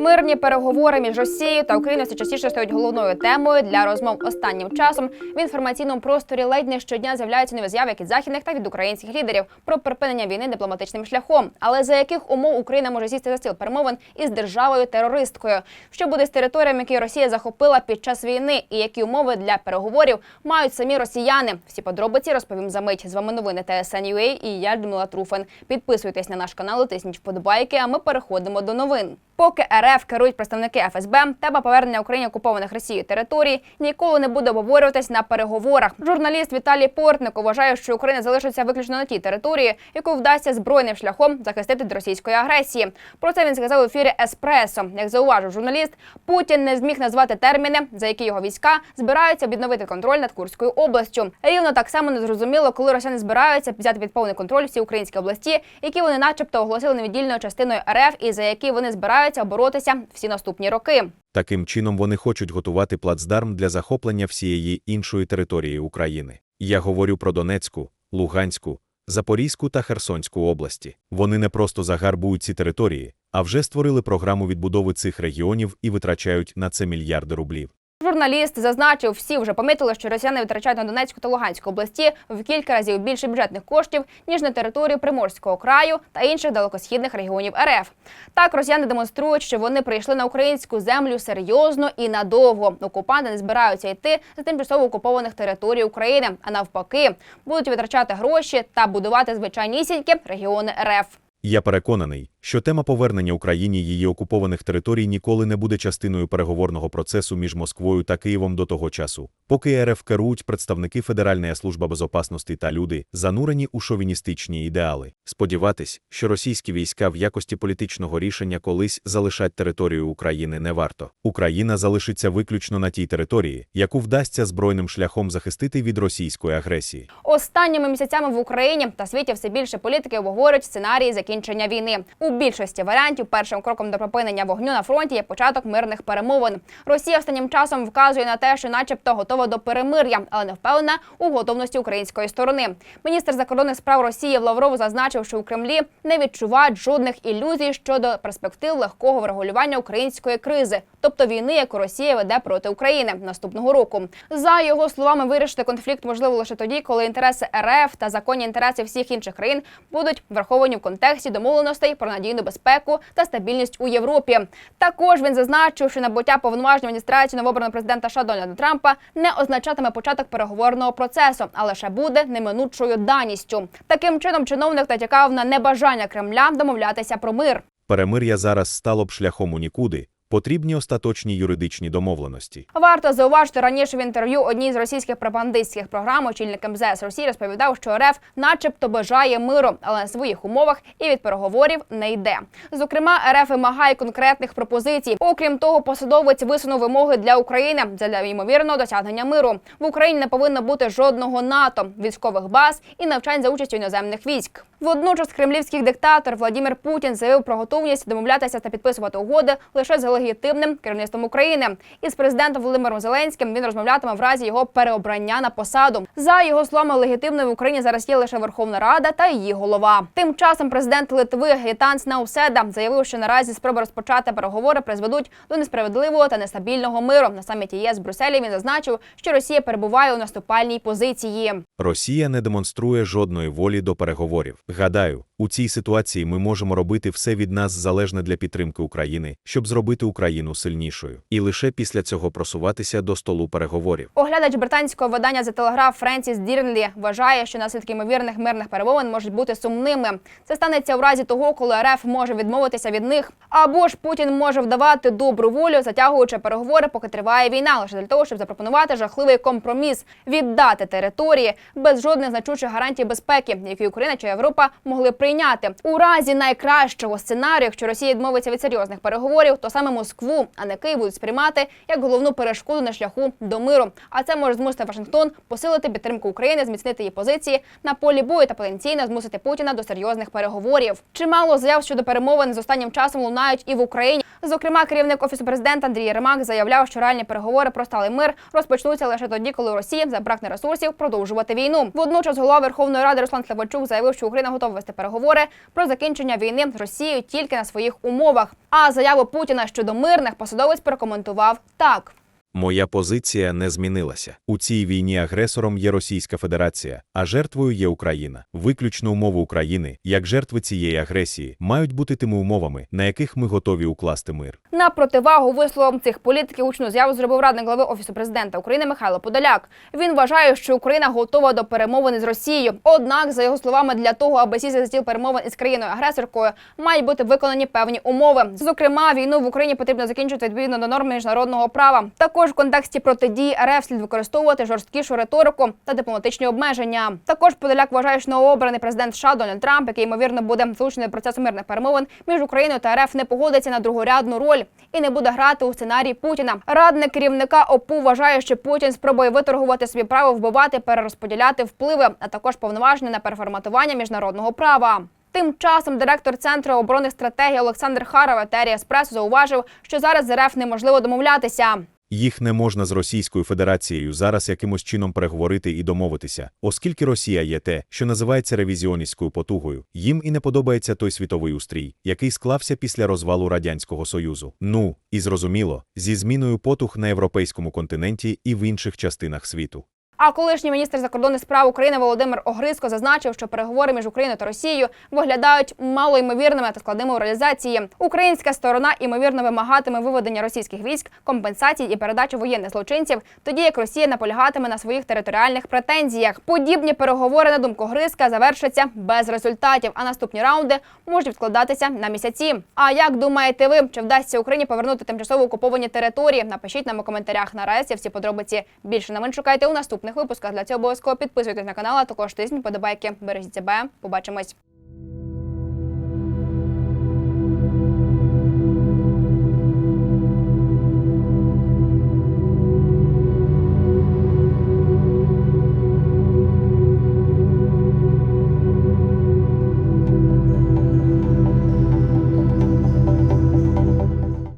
Мирні переговори між Росією та Україною все частіше стають головною темою для розмов останнім часом. В інформаційному просторі ледь не щодня з'являються нові заяви від західних, так і від українських лідерів про припинення війни дипломатичним шляхом. Але за яких умов Україна може сісти за стіл перемовин із державою терористкою? Що буде з територіями, які Росія захопила під час війни, і які умови для переговорів мають самі росіяни? Всі подробиці розповім за мить. З вами новини TSN.ua і я Людмила Труфан. Підписуйтесь на наш канал, тисніть вподобайки. А ми переходимо до новин. Поки РФ керують представники ФСБ, тема повернення Україні окупованих Росією територій ніколи не буде обговорюватись на переговорах. Журналіст Віталій Портник вважає, що Україна залишиться виключно на тій території, яку вдасться збройним шляхом захистити від російської агресії. Про це він сказав в ефірі Еспресо. Як зауважив журналіст, Путін не зміг назвати терміни, за які його війська збираються відновити контроль над Курською областю. Рівно так само не зрозуміло, коли росіяни збираються взяти під повний контроль всі українські області, які вони, начебто, оголосили невіддільною частиною РФ, і за які вони збираються боротися всі наступні роки. Таким чином вони хочуть готувати плацдарм для захоплення всієї іншої території України. Я говорю про Донецьку, Луганську, Запорізьку та Херсонську області. Вони не просто загарбують ці території, а вже створили програму відбудови цих регіонів і витрачають на це мільярди рублів. Журналіст зазначив, всі вже помітили, що росіяни витрачають на Донецьку та Луганську області в кілька разів більше бюджетних коштів ніж на територію Приморського краю та інших далекосхідних регіонів РФ. Так росіяни демонструють, що вони прийшли на українську землю серйозно і надовго. Окупанти не збираються йти з тимчасово окупованих територій України, а навпаки, будуть витрачати гроші та будувати звичайнісінькі регіони РФ. Я переконаний, що тема повернення Україні її окупованих територій ніколи не буде частиною переговорного процесу між Москвою та Києвом до того часу, поки РФ керують представники Федеральної служби безопасності та люди, занурені у шовіністичні ідеали. Сподіватись, що російські війська в якості політичного рішення колись залишать територію України не варто. Україна залишиться виключно на тій території, яку вдасться збройним шляхом захистити від російської агресії. Останніми місяцями в Україні та світі все більше політики обговорюють сценарії закінчення війни. У більшості варіантів першим кроком до припинення вогню на фронті є початок мирних перемовин. Росія останнім часом вказує на те, що, начебто, готова до перемир'я, але не впевнена у готовності української сторони. Міністр закордонних справ Росії Лавров зазначив, що у Кремлі не відчувають жодних ілюзій щодо перспектив легкого врегулювання української кризи, тобто війни, яку Росія веде проти України наступного року. За його словами, вирішити конфлікт можливо лише тоді, коли інтереси РФ та законні інтереси всіх інших країн будуть враховані в контексті домовленостей про надійну безпеку та стабільність у Європі. Також він зазначив, що набуття повноважень адміністрації новообраного президента США Дональда Трампа не означатиме початок переговорного процесу, а лише буде неминучою даністю. Таким чином, чиновник натякав на небажання Кремля домовлятися про мир. Перемир'я зараз стало б шляхом у нікуди. Потрібні остаточні юридичні домовленості. Варто зауважити раніше в інтерв'ю одній з російських пропагандистських програм очільник МЗС Росії розповідав, що РФ, начебто, бажає миру, але на своїх умовах і від переговорів не йде. Зокрема, РФ вимагає конкретних пропозицій. Окрім того, посадовець висунув вимоги для України для ймовірного досягнення миру. В Україні не повинно бути жодного НАТО, військових баз і навчань за участю іноземних військ. Водночас кремлівський диктатор Владимир Путін заявив про готовність домовлятися та підписувати угоди лише з легітимним керівництвом України. Із президентом Володимиром Зеленським він розмовлятиме в разі його переобрання на посаду. За його словами, легітимною в Україні зараз є лише Верховна Рада та її голова. Тим часом президент Литви Гітанс Науседа заявив, що наразі спроби розпочати переговори призведуть до несправедливого та нестабільного миру. На саміті ЄС в Брюсселі він зазначив, що Росія перебуває у наступальній позиції. Росія не демонструє жодної волі до переговорів. Гадаю, у цій ситуації ми можемо робити все від нас залежне для підтримки України, щоб зробити Україну сильнішою, і лише після цього просуватися до столу переговорів. Оглядач британського видання The Telegraph Френсіс Дірнлі вважає, що наслідки ймовірних мирних перемовин можуть бути сумними. Це станеться в разі того, коли РФ може відмовитися від них, або ж Путін може вдавати добру волю, затягуючи переговори, поки триває війна, лише для того, щоб запропонувати жахливий компроміс, віддати території без жодних значучих гарантій безпеки, які Україна чи Європа могли прийняти. У разі найкращого сценарію, якщо Росія відмовиться від серйозних переговорів, то саме Москву, а не Київ будуть сприймати як головну перешкоду на шляху до миру. А це може змусити Вашингтон посилити підтримку України, зміцнити її позиції на полі бою та потенційно змусити Путіна до серйозних переговорів. Чимало заяв щодо перемовин з останнім часом лунають і в Україні. Зокрема, керівник офісу президента Андрій Ремак заявляв, що реальні переговори про сталий мир розпочнуться лише тоді, коли Росія забракне ресурсів продовжувати війну. Водночас голова Верховної Ради Руслан Слободчук заявив, що Україна готова вести переговори про закінчення війни з Росією тільки на своїх умовах. А заяву Путіна щодо мирних посадовець прокоментував так. Моя позиція не змінилася. У цій війні агресором є Російська Федерація, а жертвою є Україна. Виключно умови України, як жертви цієї агресії, мають бути тими умовами, на яких ми готові укласти мир. На противагу висловам цих політиків учну заяву зробив радник глави офісу президента України Михайло Подоляк. Він вважає, що Україна готова до перемовин з Росією. Однак, за його словами, для того, аби сісти за стіл перемовин із країною агресоркою, мають бути виконані певні умови. Зокрема, війну в Україні потрібно закінчити відповідно до норм міжнародного права. Також в контексті протидії РФ слід використовувати жорсткішу риторику та дипломатичні обмеження. Також Подоляк вважає, що новообраний президент США Дональд Трамп, який ймовірно буде залучений до процесу мирних перемовин між Україною та РФ, не погодиться на другорядну роль і не буде грати у сценарій Путіна. Радник керівника ОПУ вважає, що Путін спробує виторгувати собі право вбивати, перерозподіляти впливи, а також повноваження на переформатування міжнародного права. Тим часом директор центру оборонних стратегій Олександр Харов етері Еспресо зауважив, що зараз з РФ неможливо домовлятися. Їх не можна з Російською Федерацією зараз якимось чином переговорити і домовитися, оскільки Росія є те, що називається ревізіоністською потугою. Їм і не подобається той світовий устрій, який склався після розвалу Радянського Союзу. Ну, і зрозуміло, зі зміною потуг на європейському континенті і в інших частинах світу. А колишній міністр закордонних справ України Володимир Огризко зазначив, що переговори між Україною та Росією виглядають малоймовірними та складними у реалізації. Українська сторона ймовірно вимагатиме виведення російських військ, компенсацій і передачі воєнних злочинців, тоді як Росія наполягатиме на своїх територіальних претензіях. Подібні переговори на думку Гризка завершаться без результатів, а наступні раунди можуть відкладатися на місяці. А як думаєте ви, чи вдасться Україні повернути тимчасово окуповані території? Напишіть нам у коментарях. Наразі всі подробиці більше новин шукайте у наступних випусках. Для цього обов'язково підписуйтесь на канал, а також тисніть подобайки. Бережіть себе. Побачимось.